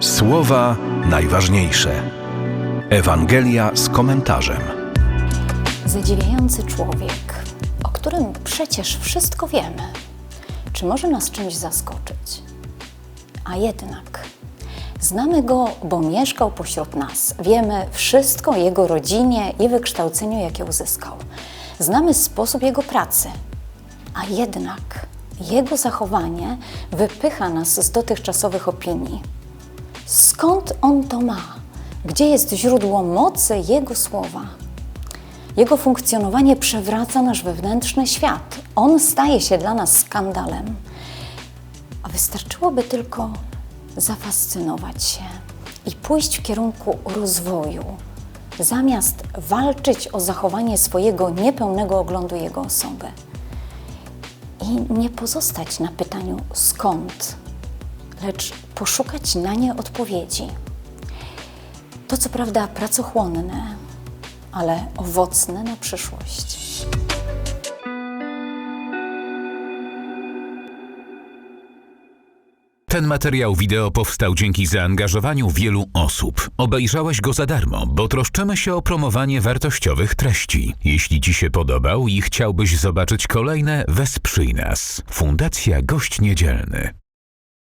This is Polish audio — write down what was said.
Słowa najważniejsze. Ewangelia z komentarzem. Zadziwiający człowiek, o którym przecież wszystko wiemy. Czy może nas czymś zaskoczyć? A jednak znamy go, bo mieszkał pośród nas. Wiemy wszystko o jego rodzinie i wykształceniu, jakie uzyskał. Znamy sposób jego pracy. A jednak jego zachowanie wypycha nas z dotychczasowych opinii. Skąd on to ma? Gdzie jest źródło mocy jego słowa? Jego funkcjonowanie przewraca nasz wewnętrzny świat. On staje się dla nas skandalem. A wystarczyłoby tylko zafascynować się i pójść w kierunku rozwoju, zamiast walczyć o zachowanie swojego niepełnego oglądu jego osoby. I nie pozostać na pytaniu skąd, lecz poszukać na nie odpowiedzi. To co prawda pracochłonne, ale owocne na przyszłość. Ten materiał wideo powstał dzięki zaangażowaniu wielu osób. Obejrzałeś go za darmo, bo troszczymy się o promowanie wartościowych treści. Jeśli Ci się podobał i chciałbyś zobaczyć kolejne, wesprzyj nas. Fundacja Gość Niedzielny.